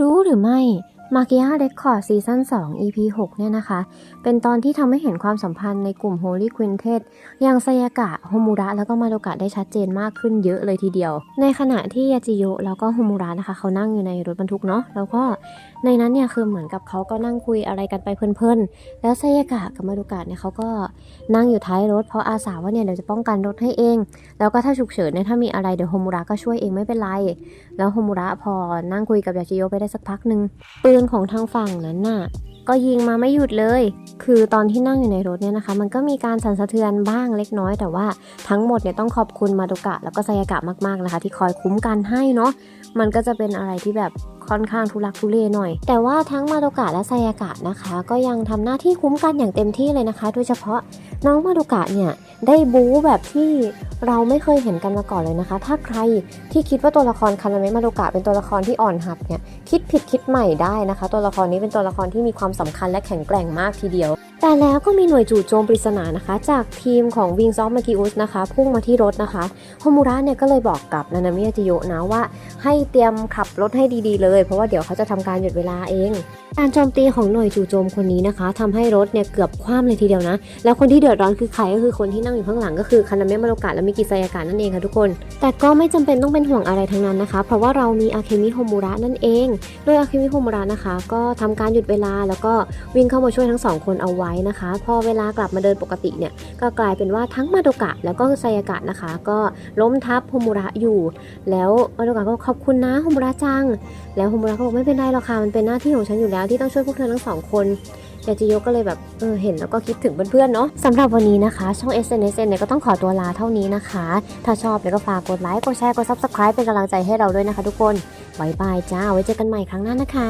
รู้หรือไม่ มากิ a าเรคคอร์ดซีซั่น2 EP 6 เนี่ยนะคะ เป็นตอนที่ทำให้เห็นความสัมพันธ์ในกลุ่ม Holy Quintet อย่างไซยากะโฮมูระ แล้วก็มาโดกะได้ชัดเจนมากขึ้นเยอะเลยทีเดียว ในขณะที่ยาจิโยะแล้วก็โฮมูระนะคะ เขานั่งอยู่ในรถบรรทุกเนาะแล้วก็ในนั้นเนี่ยคือเหมือนกับเขาก็นั่งคุยอะไรกันไปเพลินๆ แล้วไซยากะกับมาโดกะเนี่ยเขาก็นั่งอยู่ท้ายรถเพราะอาสาว่าเนี่ยเดี๋ยวจะป้องกันรถให้เอง แล้วก็ถ้าฉุกเฉินเนี่ยถ้ามีอะไรเดี๋ยวโฮมูระก็ช่วยเองไม่เป็นไร แล้วโฮมูระพอนั่งคุยกับยาจิโยะไปได้สักพักหนึ่งปืนของทางฝั่งนั้นน่ะ ก็ยิงมาไม่หยุดเลย คือตอนที่นั่งอยู่ในรถเนี่ยนะคะ มันก็มีการสั่นสะเทือนบ้างเล็กน้อย แต่ว่าทั้งหมดเนี่ยต้องขอบคุณมาโดกะ แล้วก็ไซยากะมากๆนะคะ ที่คอยคุ้มกันให้เนาะ มันก็จะเป็นอะไรที่แบบค่อนข้างทุลักทุเลหน่อย แต่ว่าทั้งมาโดกะและไซยากะนะคะ ก็ยังทำหน้าที่คุ้มกันอย่างเต็มที่เลยนะคะ โดยเฉพาะน้องมาโดกะเนี่ยได้บู๊แบบที่ เราไม่เคยเห็นกันมาก่อนเลยนะคะ ถ้าใครที่คิดว่าตัวละครคานาเมะมาโดกะเป็นตัวละครที่อ่อนหัดเนี่ยคิดผิดคิดใหม่ได้นะคะ ตัวละครนี้เป็นตัวละครที่มีความสำคัญและแข็งแกร่งมากทีเดียว แต่แล้วก็มีหน่วยจู่โจมปริศนานะคะ จากทีมของวิงซอฟมากิอุสนะคะพุ่งมาที่รถนะคะโฮมูระเนี่ยก็เลยบอกกับนานามิยาจิโยนะว่า ให้เตรียมขับรถให้ดีๆ เลย เพราะว่าเดี๋ยวเขาจะทำการหยุดเวลาเองการโจมตีของหน่วยจู่โจมคนนี้นะคะทำให้รถเนี่ยเกือบคว่ำเลยทีเดียวนะ แล้วคนที่เดือดร้อนคือใครก็คือคนที่นั่งอยู่ข้างหลังก็คือคานาเมะมาโรกะและมิกิไซยากะนั่นเองค่ะทุกคน แต่ก็ไม่จำเป็นต้องเป็นห่วงอะไรทั้งนั้นนะคะ เพราะว่าเรามีอาเคมิโฮมูระนั่นเอง โดยอาเคมิโฮมูระนะคะ ก็ทำการหยุดเวลาแล้วก็วิ่งเข้ามาช่วยทั้งสองคนเอาไว้นะคะ พอเวลากลับมาเดินปกติเนี่ยก็กลายเป็นว่าทั้งมาโดกะแล้วก็ไซยากะนะคะ ก็ล้มทับโฮมูระอยู่ แล้วมาโดกะก็ขอบคุณนะโฮมูระจัง แล้วโฮมูระก็บอกไม่เป็นไรหรอกค่ะมันเป็นหน้าที่ของฉันอยู่แล้วที่ต้องช่วยพวกเธอทั้งสองคนาจิโยก็เลยแบบเออเห็นแล้วก็คิดถึงเพื่อนๆเนาะสำหรับวันนี้นะคะ ช่อง SNS เนี่ยก็ต้องขอตัวลาเท่านี้นะคะ ถ้าชอบเนี่ยก็ฝากกดไลค์กดแชร์กด Subscribe เป็นกำลังใจให้เราด้วยนะคะทุกคนบายบายจ้าไว้เจอกันใหม่ครั้งหน้านะคะ